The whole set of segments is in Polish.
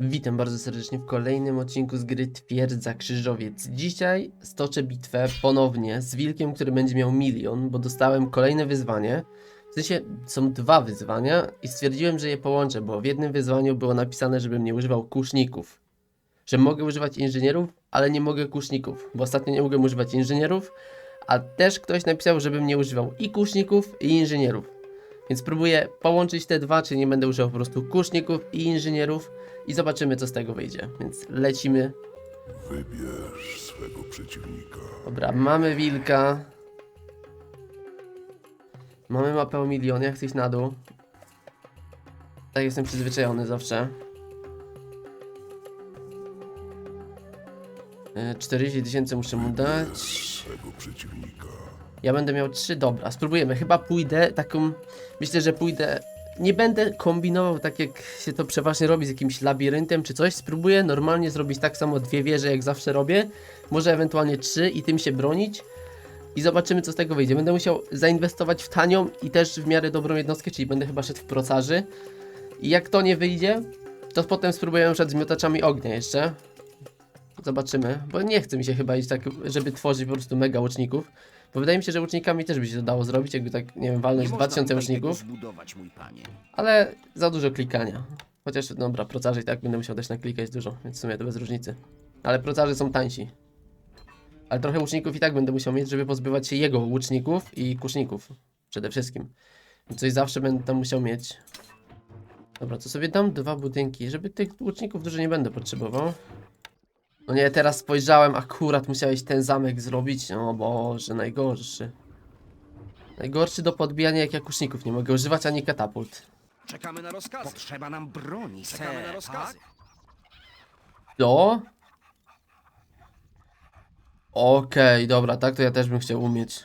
Witam bardzo serdecznie w kolejnym odcinku z gry Twierdza Krzyżowiec. Dzisiaj stoczę bitwę ponownie z wilkiem, który będzie miał milion, bo dostałem kolejne wyzwanie. W sensie są dwa wyzwania i stwierdziłem, że je połączę, bo w jednym wyzwaniu było napisane, żebym nie używał kuszników. Że mogę używać inżynierów, ale nie mogę kuszników, bo ostatnio nie mogłem używać inżynierów, a też ktoś napisał, żebym nie używał i kuszników, i inżynierów. Więc próbuję połączyć te dwa, czyli nie będę używał po prostu kuszników i inżynierów i zobaczymy co z tego wyjdzie. Więc lecimy. Wybierz swego przeciwnika. Dobra, mamy wilka. Mamy mapę o milionie, chcę iść na dół. Tak jestem przyzwyczajony zawsze. E, 40 tysięcy muszę mu dać. Swego przeciwnika. Ja będę miał trzy, dobra, spróbujemy. Chyba pójdę taką, myślę, że pójdę, nie będę kombinował tak jak się to przeważnie robi z jakimś labiryntem czy coś. Spróbuję normalnie zrobić tak samo dwie wieże jak zawsze robię, może ewentualnie trzy i tym się bronić. I zobaczymy co z tego wyjdzie. Będę musiał zainwestować w tanią i też w miarę dobrą jednostkę, czyli będę chyba szedł w procarzy. I jak to nie wyjdzie, to potem spróbuję na przykład z miotaczami ognia jeszcze. Zobaczymy, bo nie chce mi się chyba iść tak, żeby tworzyć po prostu mega łuczników. Bo wydaje mi się, że łucznikami też by się to dało zrobić, jakby tak, nie wiem, walnąć 2000 łuczników, zbudować, mój panie. ale za dużo klikania. Chociaż, dobra, procarzy i tak będę musiał też naklikać dużo, więc w sumie to bez różnicy. Ale procarzy są tańsi. Ale trochę łuczników i tak będę musiał mieć, żeby pozbywać się jego łuczników i kuszników. Przede wszystkim. Więc Coś zawsze będę tam musiał mieć. Dobra, to sobie dam dwa budynki, żeby tych łuczników dużo nie będę potrzebował. No nie, teraz spojrzałem, akurat musiałeś ten zamek zrobić. O Boże, najgorszy. Najgorszy do podbijania jak ja kuszników nie mogę używać ani katapult. Czekamy na rozkazy. Potrzeba nam broni, Czekamy na rozkazy. To? Okej, dobra, tak to ja też bym chciał umieć.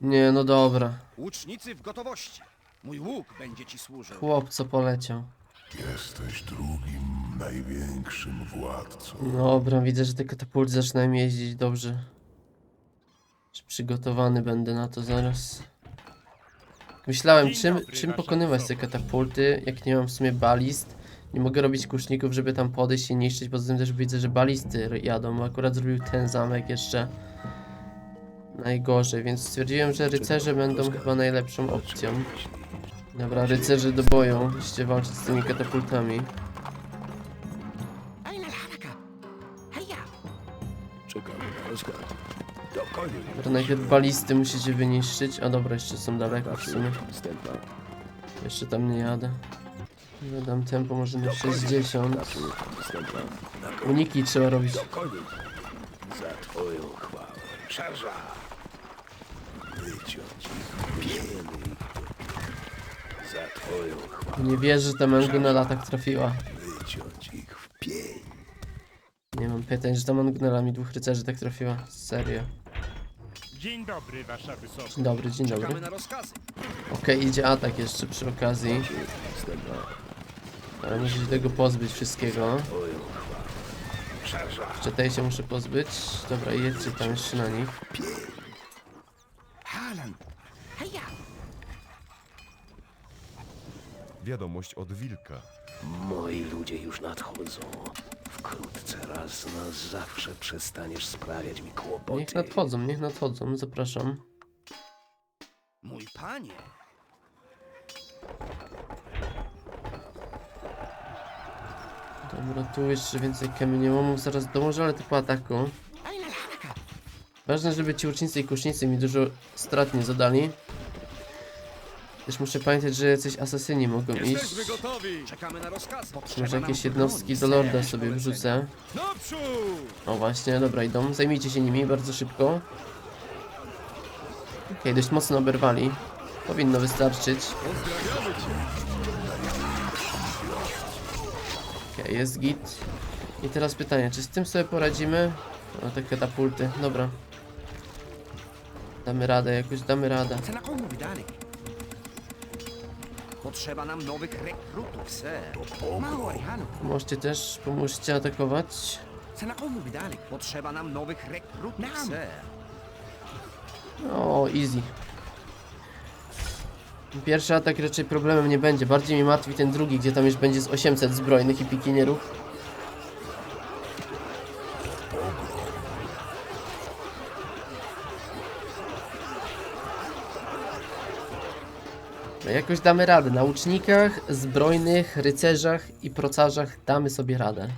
Nie, no dobra. Łucznicy w gotowości. Mój łuk będzie ci służył. Chłop co poleciał. Jesteś drugim największym władcą. Dobra, widzę, że te katapulty zaczynają jeździć dobrze. Czy przygotowany będę na to zaraz. Myślałem, czym, czym pokonywać te katapulty, jak nie mam w sumie balist. Nie mogę robić kuszników, żeby tam podejść i niszczyć, poza tym też widzę, że balisty jadą. Akurat zrobił ten zamek jeszcze najgorzej, więc stwierdziłem, że rycerze będą chyba najlepszą opcją. Dobra, rycerze do boju, musicie walczyć z tymi katapultami. Czekamy na rozkaz. Do koniu. Dobra, najpierw balisty musicie wyniszczyć. A dobra, jeszcze są daleko w sumie. Wstępna. Jeszcze tam nie jadę. Dodam tempo może na 60. Wstępna. Uniki trzeba robić. Za twoją chwałę. Szarża. Wyciąć ich pieny. Za twoją chwałę. Nie wierzę, że ta mangonela tak trafiła. Wyciąć ich w pień. Nie mam pytań, że ta mangonela mi dwóch rycerzy tak trafiła. Serio. Dzień dobry, wasza wysokość. Dzień dobry, dzień dobry. Czekamy na rozkazy. Okej, idzie atak jeszcze przy okazji. Ale muszę się tego pozbyć wszystkiego. Jeszcze tej się muszę pozbyć. Dobra, jedźcie tam jeszcze na nich. Wiadomość od wilka. Moi ludzie już nadchodzą. Wkrótce raz na zawsze przestaniesz sprawiać mi kłopoty. Niech nadchodzą, niech nadchodzą, zapraszam. Mój panie. Dobra, tu jeszcze więcej kamieniołomów zaraz dołożę, ale tylko ataku. Ważne, żeby ci ucznicy i kusznicy mi dużo strat nie zadali. Też muszę pamiętać, że jacyś asasyni mogą iść. gotowi. Czekamy na rozkazy. Może jakieś jednostki do lorda sobie wrzucę. Naprzód! O właśnie, dobra, idą. Zajmijcie się nimi bardzo szybko. Okej, dość mocno oberwali. Powinno wystarczyć. Okej, jest git. I teraz pytanie, czy z tym sobie poradzimy? O, te katapulty, dobra. Damy radę, jakoś damy radę. Potrzeba nam nowych rekrutów, ser. Mało. Możecie też, pomóżcie atakować. Dalej. Potrzeba nam nowych rekrutów, ser. O, easy. Pierwszy atak raczej problemem nie będzie. Bardziej mnie martwi ten drugi, gdzie tam już będzie z 800 zbrojnych i pikinierów. No jakoś damy radę. Na łucznikach, zbrojnych, rycerzach i procarzach damy sobie radę.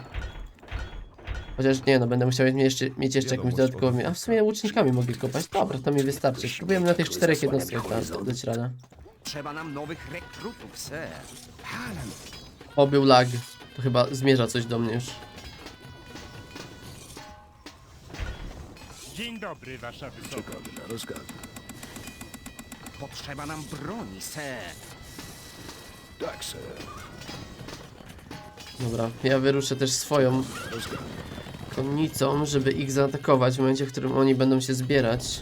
Chociaż nie no, będę musiał mieć jeszcze, mieć jeszcze jakąś dodatkową... od A w sumie łucznikami mogę kopać. Dobra, to mi wystarczy. Spróbujemy na tych czterech jednostkach da- dać radę. Trzeba nam nowych rekrutów, ser. O, był lag. To chyba zmierza coś do mnie już. Dzień dobry, wasza wysokość. Czekamy na rozkaz. Potrzeba nam broni, ser. Tak, ser. Dobra, ja wyruszę też swoją konnicą, żeby ich zaatakować w momencie, w którym oni będą się zbierać.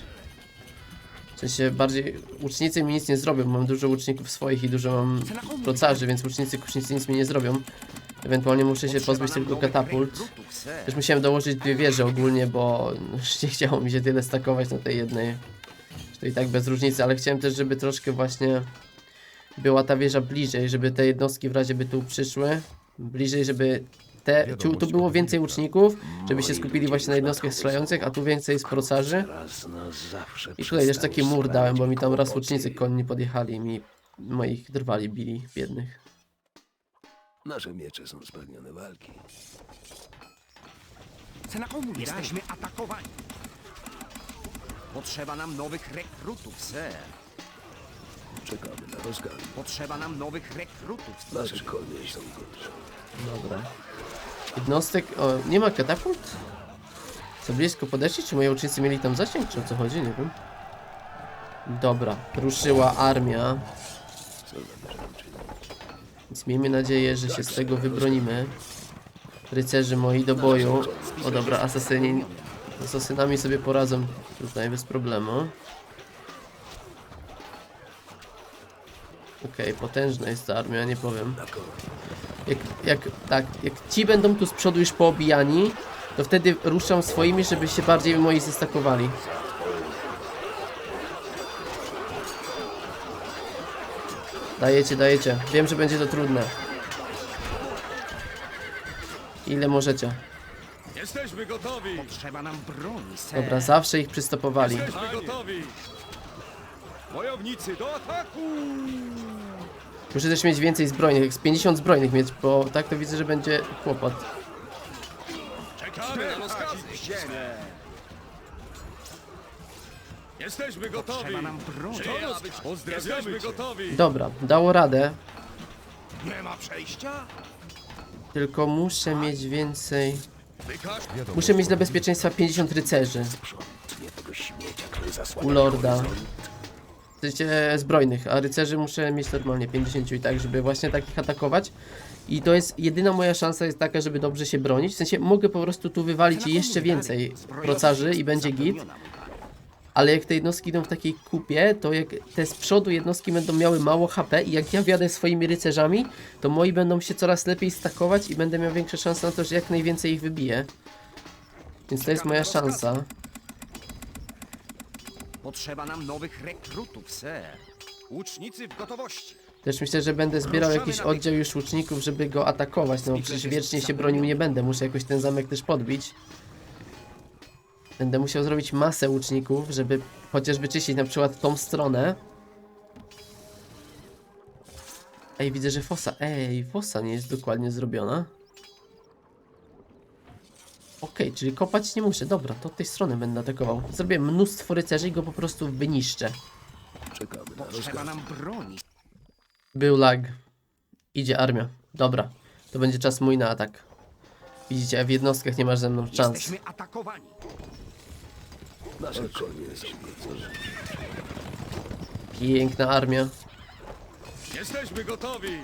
W sensie bardziej łucznicy mi nic nie zrobią, mam dużo łuczników swoich i dużo mam procarzy, więc łucznicy kusznicy nic mi nie zrobią. Ewentualnie muszę się Potrzeba pozbyć nam tylko nowych katapult. rekrutów, ser. Też musiałem dołożyć dwie wieże ogólnie, bo nie chciało mi się tyle stakować na tej jednej. To i tak bez różnicy, ale chciałem też, żeby troszkę właśnie była ta wieża bliżej, żeby te jednostki w razie by tu przyszły. Bliżej, żeby te, tu, tu było więcej łuczników, żeby się skupili właśnie na jednostkach strzelających, a tu więcej z procarzy. Raz na zawsze I tutaj też taki mur dałem, bo mi tam raz łucznicy konni podjechali i mi moich drwali bili, biednych. Nasze miecze są spragnione walki. Jesteśmy atakowani. Potrzeba nam nowych rekrutów, ser. Czekamy na rozkaz. Potrzeba nam nowych rekrutów, ser. Nasze konie są gorsze. Dobra. Jednostek. O, nie ma katapult? Co blisko podeszli? Czy moi ucznicy mieli tam zasięg? Czy o co chodzi? Nie wiem. Dobra, ruszyła armia. Co zamierzam czynić? Więc miejmy nadzieję, że się z tego wybronimy. Rycerzy moi do boju. O dobra, asasyni. Z sobie poradzą tutaj bez problemu. Okej, potężna jest ta armia, nie powiem. Jak, jak, tak, jak ci będą tu z przodu już poobijani, to wtedy ruszam swoimi, żeby się bardziej moi zestakowali. Dajecie, dajecie. Wiem, że będzie to trudne. Ile możecie. Jesteśmy gotowi! Potrzeba nam broni, ser. Dobra, zawsze ich przystopowali. Jesteśmy gotowi! Wojownicy do ataku! Muszę też mieć więcej zbrojnych, jak z 50 zbrojnych mieć, bo tak to widzę, że będzie kłopot. Czekamy na rozkazy! Jesteśmy gotowi! Potrzeba nam broni. Pozdrawiamy Jesteśmy gotowi! Dobra, dało radę, Nie ma przejścia? tylko muszę mieć więcej... Muszę mieć dla bezpieczeństwa 50 rycerzy. U lorda. W sensie zbrojnych, a rycerzy muszę mieć normalnie 50 i tak, żeby właśnie takich atakować. I to jest jedyna moja szansa jest taka, żeby dobrze się bronić. W sensie mogę po prostu tu wywalić jeszcze więcej procarzy i będzie git. Ale jak te jednostki idą w takiej kupie, to jak te z przodu jednostki będą miały mało HP i jak ja wjadę swoimi rycerzami, to moi będą się coraz lepiej stakować i będę miał większe szanse na to, że jak najwięcej ich wybiję. Więc to jest moja szansa. Potrzeba nam nowych rekrutów, ser. Łucznicy w gotowości! Też myślę, że będę zbierał jakiś oddział już łuczników, żeby go atakować, no bo przecież wiecznie się bronił nie będę, muszę jakoś ten zamek też podbić. Będę musiał zrobić masę łuczników, żeby chociaż wyczyścić na przykład tą stronę. Ej, widzę, że fosa, ej, fosa nie jest dokładnie zrobiona. Okej, czyli kopać nie muszę, dobra, to od tej strony będę atakował. Zrobię mnóstwo rycerzy i go po prostu wyniszczę. Czekamy na Potrzeba nam broni. Był lag. Idzie armia. Dobra. To będzie czas mój na atak. Widzicie, w jednostkach nie masz ze mną szans. Jesteśmy atakowani. Nasze konie są. Piękna armia. Jesteśmy gotowi!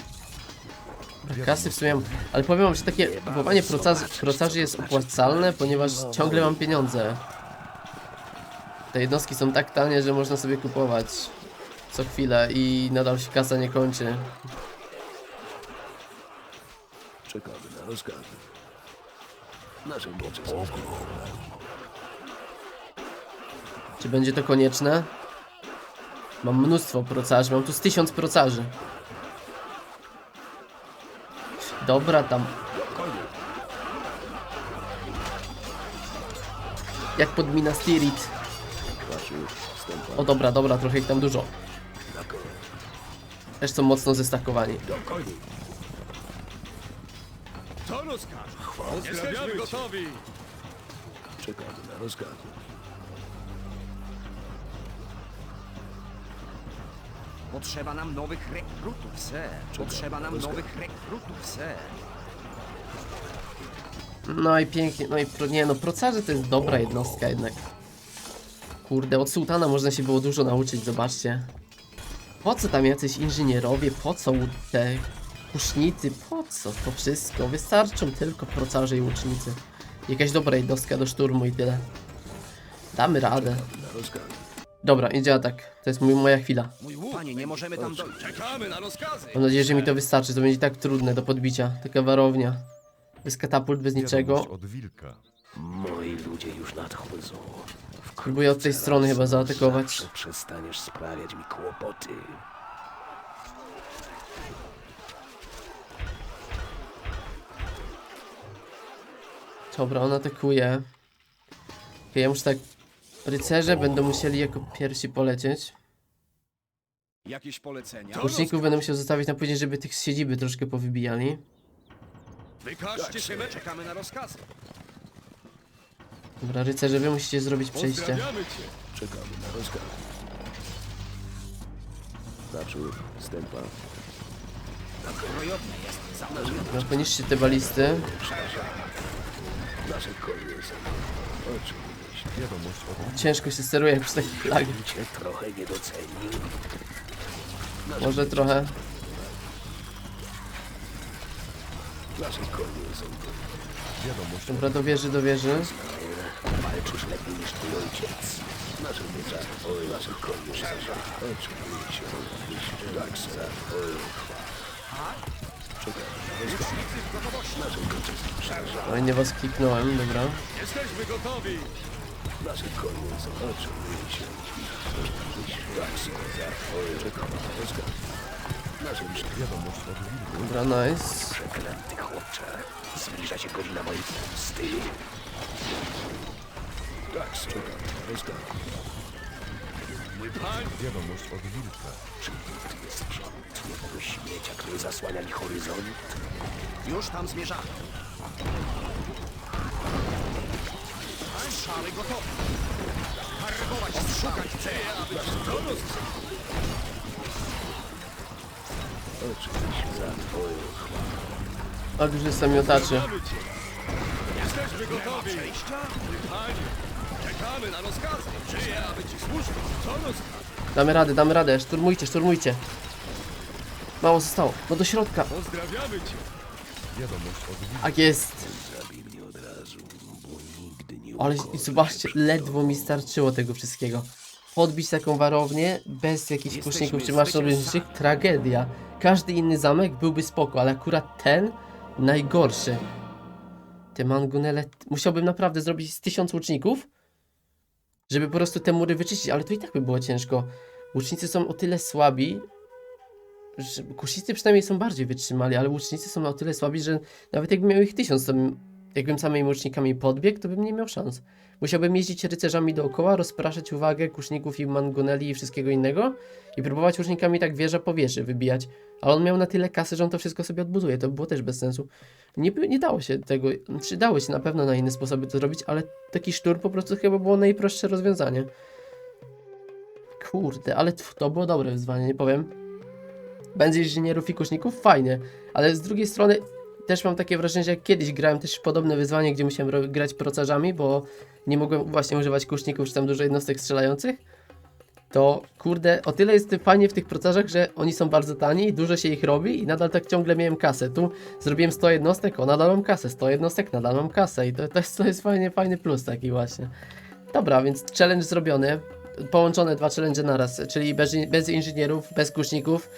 Kasy w sumie mam, ale powiem wam, że takie kupowanie procarzy, procarzy jest opłacalne, ponieważ ciągle mam pieniądze. Te jednostki są tak tanie, że można sobie kupować co chwilę i nadal się kasa nie kończy. Czekamy na rozkaz. Nasze miecze są. Czy będzie to konieczne? Mam mnóstwo procarzy, mam tu z tysiąc procarzy. Dobra, tam. Jak pod Minas Tirith. O dobra, dobra, trochę ich tam dużo. Też są mocno zestakowani. Jesteśmy gotowi! Czekamy na rozkazy. Potrzeba nam nowych rekrutów, ser. Potrzeba nam nowych rekrutów, ser. No i pięknie, no i pro, nie no, procarze to jest dobra jednostka jednak. Kurde, od sułtana można się było dużo nauczyć, zobaczcie. Po co tam jacyś inżynierowie, po co te kusznicy, po co to wszystko? Wystarczą tylko procarze i łucznicy. Jakaś dobra jednostka do szturmu i tyle. Damy radę. Na rozkazy. Dobra, idzie atak. To jest mój, moja chwila. Mój łuk! Panie, nie możemy tam dojść. Czekamy na rozkazy! Mam nadzieję, że mi to wystarczy, to będzie tak trudne do podbicia. Taka warownia. Bez katapult, bez niczego. Wiadomość od wilka. Moi ludzie już nadchodzą. Próbuję od tej strony chyba zaatakować. Zawsze przestaniesz sprawiać mi kłopoty. Dobra, on atakuje. Okej, ja muszę tak... Rycerze będą musieli jako pierwsi polecieć. Jakieś polecenia? Łuczników będę musiał zostawić na później, żeby tych z siedziby troszkę powybijali. Wykażcie się, my czekamy na rozkazy. Dobra, rycerze, wy musicie zrobić przejście. Pozdrawiamy cię! Czekamy na rozkazy. Naprzód, stępa. Jest Dobra, poniszcie te balisty. Nasze konie są. Oczywiście. Wiadomość od Ciężko się steruje jak przy takiej flagi. Cię trochę nie docenił. Może trochę. Nasze konie są. Wiadomość Dobra, do wieży, do wieży. Walczysz lepiej niż twój ojciec. Nasze. Oj, są. Oczywiście. Tak. Oj, Oj, nie was kliknąłem, dobra. Jesteśmy gotowi! Nasze konie są. Oczywiście. Tak, ser. Oj, czekamy na rozkaz. Nasze Wiadomość od wilka. Dobra, nice. przeklęty chłopcze. Zbliża się godzina mojej pomsty. Tak. Czekamy na rozkaz. Mój pan! Wiadomość od wilka. Czy nikt nie sprzątnie tego śmiecia, który zasłania mi horyzont? Już tam zmierzamy. Strzały gotowe. Harbować, odszukać cel. Oczywiście. Za twoją Ale już jest miotaczy. Jesteśmy gotowi! Panie! Czekamy na rozkazy! Żyję, aby ci służyć! Co rozkaz? Damy radę, damy radę. Szturmujcie, szturmujcie. Mało zostało. No do środka. Pozdrawiamy cię! Wiadomość od. Tak jest. Zabij mnie od razu, bo nigdy nie Ale zobaczcie, ledwo mi starczyło tego wszystkiego. Podbić taką warownię bez jakichś kuszników czy maszynowniczych, tragedia. Każdy inny zamek byłby spoko, ale akurat ten najgorszy. Te mangunele, musiałbym naprawdę zrobić z tysiąc łuczników, żeby po prostu te mury wyczyścić, ale to i tak by było ciężko. Łucznicy są o tyle słabi, że kusznicy przynajmniej są bardziej wytrzymali, ale łucznicy są o tyle słabi, że nawet jakbym miał ich tysiąc, to bym, jakbym samymi łucznikami podbiegł, to bym nie miał szans. Musiałbym jeździć rycerzami dookoła, rozpraszać uwagę kuszników i mangoneli i wszystkiego innego i próbować łucznikami tak wieża po wieży wybijać. Ale on miał na tyle kasy, że on to wszystko sobie odbuduje. To było też bez sensu. Nie, nie dało się tego, czy dało się na pewno na inne sposoby to zrobić, ale taki sztur po prostu chyba było najprostsze rozwiązanie. Kurde, ale to było dobre wyzwanie, nie powiem. Będzie inżynierów i kuszników? Fajnie, ale z drugiej strony też mam takie wrażenie, że jak kiedyś grałem też podobne wyzwanie, gdzie musiałem grać procarzami, bo nie mogłem właśnie używać kuszników czy tam dużo jednostek strzelających, to kurde, o tyle jest fajnie w tych procarzach, że oni są bardzo tani, dużo się ich robi i nadal tak ciągle miałem kasę. Tu zrobiłem 100 jednostek, o nadal mam kasę, 100 jednostek, nadal mam kasę i to, to, jest, to jest fajnie, fajny plus taki właśnie. Dobra, więc challenge zrobiony, połączone dwa challenge naraz, czyli bez, bez inżynierów, bez kuszników,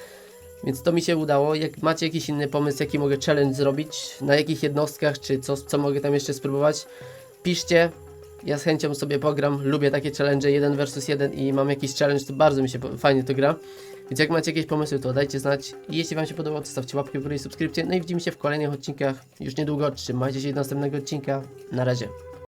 więc to mi się udało. Jak macie jakiś inny pomysł, jaki mogę challenge zrobić, na jakich jednostkach, czy co, co mogę tam jeszcze spróbować, piszcie. Ja z chęcią sobie pogram, lubię takie challenge 1 versus 1 i mam jakiś challenge, to bardzo mi się fajnie to gra. Więc jak macie jakieś pomysły, to dajcie znać. I jeśli Wam się podobało, to stawcie łapkę w górę i subskrypcję. No i widzimy się w kolejnych odcinkach już niedługo. Trzymajcie się do następnego odcinka. Na razie.